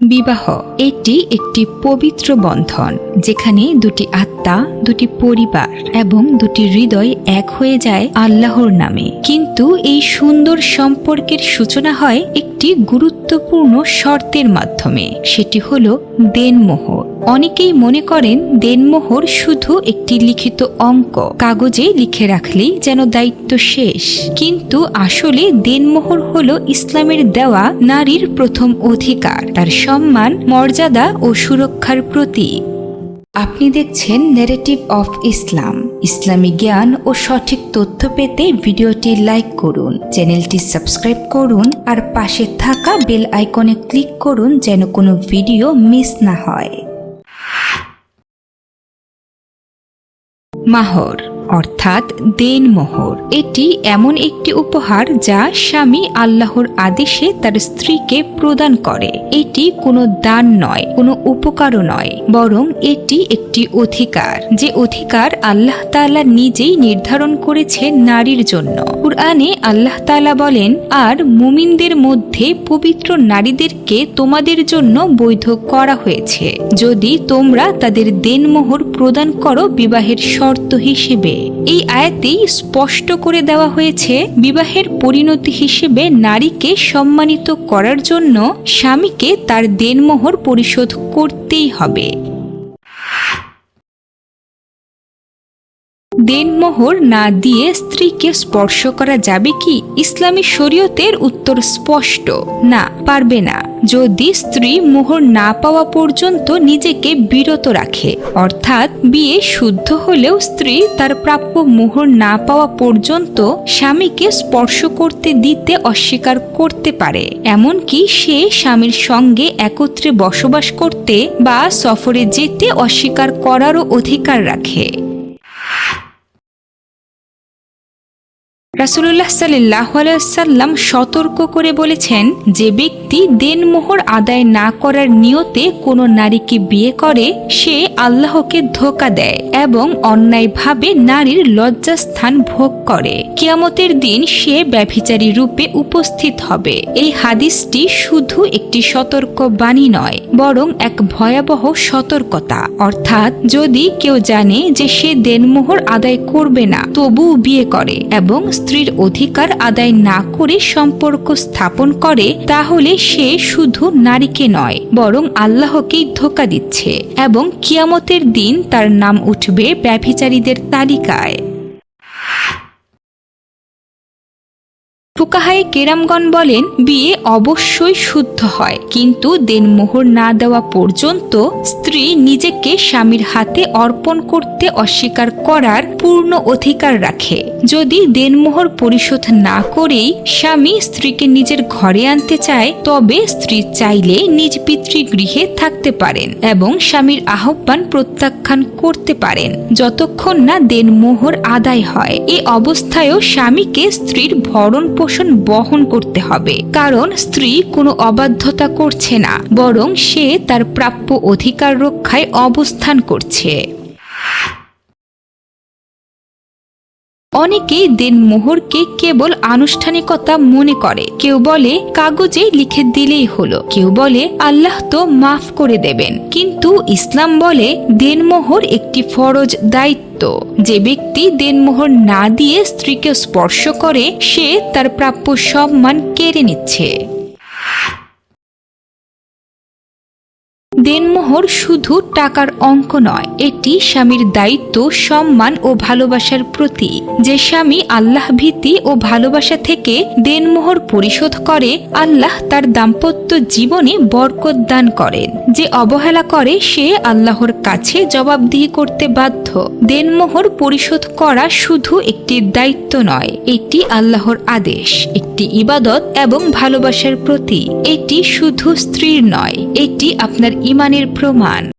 বিবাহ এটি একটি পবিত্র বন্ধন, যেখানে দুটি আত্মা, দুটি পরিবার এবং দুটি হৃদয় এক হয়ে যায় আল্লাহর নামে। কিন্তু এই সুন্দর সম্পর্কের সূচনা হয় একটি গুরুত্বপূর্ণ শর্তের মাধ্যমে, সেটি হল দেনমোহর অনেকেই মনে করেন দেনমোহর শুধু একটি লিখিত অঙ্ক। কাগজে লিখে রাখলেই যেন দায়িত্ব শেষ। কিন্তু আসলে দেনমোহর হল ইসলামের দেওয়া নারীর প্রথম অধিকার। তার সম্মান, মর্যাদা ও সুরক্ষার প্রতীক। আপনি দেখছেন নেরেটিভ অফ ইসলাম ইসলামী জ্ঞান ও সঠিক তথ্য পেতে ভিডিওটি লাইক করুন, চ্যানেলটি সাবস্ক্রাইব করুন আর পাশে থাকা বেল আইকনে ক্লিক করুন যেন কোনো ভিডিও মিস না হয়। মাহর অর্থাৎ দেনমোহর। এটি এমন একটি উপহার যা স্বামী আল্লাহর আদেশে তার স্ত্রীকে প্রদান করে। এটি কোনো দান নয়, কোনো উপকারও নয়, বরং এটি একটি অধিকার। যে অধিকার আল্লাহ তাআলা নিজেই নির্ধারণ করেছে নারীর জন্য। কুরআনে আল্লাহ তাআলা বলেন, আর মুমিনদের মধ্যে পবিত্র নারীদেরকে তোমাদের জন্য বৈধ করা হয়েছে। যদি তোমরা তাদের দেনমোহর প্রদান করো বিবাহের শর্ত হিসেবে। এই আয়াতেই স্পষ্ট করে দেওয়া হয়েছে, বিবাহের পরিণতি হিসেবে নারীকে সম্মানিত করার জন্য স্বামীকে তার দেনমোহর পরিশোধ করতেই হবে। দেনমোহর না দিয়ে স্ত্রীকে স্পর্শ করা যাবে কি? ইসলামী শরীয়তের উত্তর স্পষ্ট। না, পারবে না। যদি স্ত্রী মোহর না পাওয়া পর্যন্ত নিজেকে বিরত রাখে, অর্থাৎ বিয়ে শুদ্ধ হলেও স্ত্রী তার প্রাপ্য মোহর না পাওয়া পর্যন্ত স্বামীকে স্পর্শ করতে দিতে অস্বীকার করতে পারে। এমনকি সে স্বামীর সঙ্গে একত্রে বসবাস করতে বা সফরে যেতে অস্বীকার করারও অধিকার রাখে। রাসুল্লাহ সাল্লাহ সাল্লাম সতর্ক করে বলেছেন যে ব্যক্তি দেনমোহর আদায় না করার নিয়তে কোনো নারীকে বিয়ে করে, সে আল্লাহকে ধোকা দেয় এবং অন্যায়ভাবে নারীর লজ্জাস্থান ভোগ করে। কিয়ামতের দিন সে ব্যভিচারী রূপে উপস্থিত হবে। এই হাদিসটি শুধু একটি সতর্ক বাণী নয়, বরং এক ভয়াবহ সতর্কতা। অর্থাৎ যদি কেউ জানে যে সে দেনমোহর আদায় করবে না, তবুও বিয়ে করে এবং স্ত্রীর অধিকার আদায় না করে সম্পর্ক স্থাপন করে, তাহলে সে শুধু নারীকে নয়, বরং আল্লাহকেই ধোকা দিচ্ছে এবং কিয়ামতের দিন তার নাম উঠবে ব্যভিচারীদের তালিকায়। ফুকাহায় কেরামগণ বলেন, বিয়ে অবশ্যই শুদ্ধ হয়, কিন্তু দেনমোহর না দেওয়া পর্যন্ত স্ত্রী নিজেকে স্বামীর হাতে অর্পণ করতে অস্বীকার করার পূর্ণ অধিকার রাখে। যদি দেনমোহর পরিশোধ না করেই স্বামী স্ত্রীকে নিজের ঘরে আনতে চায়, তবে স্ত্রী চাইলে নিজ পিতৃগৃহে থাকতে পারেন এবং স্বামীর আহ্বান প্রত্যাখ্যান করতে পারেন। যতক্ষণ না দেনমোহর আদায় হয়, এ অবস্থায়ও স্বামীকে স্ত্রীর ভরণ পোষণ বহন করতে হবে। কারণ স্ত্রী কোনো অবাধ্যতা করছে না, বরং সে তার প্রাপ্য অধিকার রক্ষায় অবস্থান করছে। অনেকেই দেনমোহরকে কেবল আনুষ্ঠানিকতা মনে করে। কেউ বলে, কাগজে লিখে দিলেই হলো। কেউ বলে, আল্লাহ তো মাফ করে দেবেন। কিন্তু ইসলাম বলে, দেনমোহর একটি ফরজ দায়িত্ব। যে ব্যক্তি দেনমোহর না দিয়ে স্ত্রীকে স্পর্শ করে, সে তার প্রাপ্য সম্মান কেড়ে নিচ্ছে। দেনমোহর শুধু টাকার অঙ্ক নয়, এটি স্বামীর দায়িত্ব, সম্মান ও ভালোবাসার প্রতি যে স্বামী আল্লাহ ভীতি ও ভালোবাসা থেকে দেনমোহর পরিশোধ করে, আল্লাহ তার দাম্পত্য জীবনে বরকত দান করেন। যে অবহেলা করে, সে আল্লাহর কাছে জবাবদিহি করতে বাধ্য। দেনমোহর পরিশোধ করা শুধু একটি দায়িত্ব নয়, এটি আল্লাহর আদেশ। একটি ইবাদত এবং ভালোবাসার প্রতি এটি শুধু স্ত্রীর নয় এটি আপনার ইমানের প্রমাণ।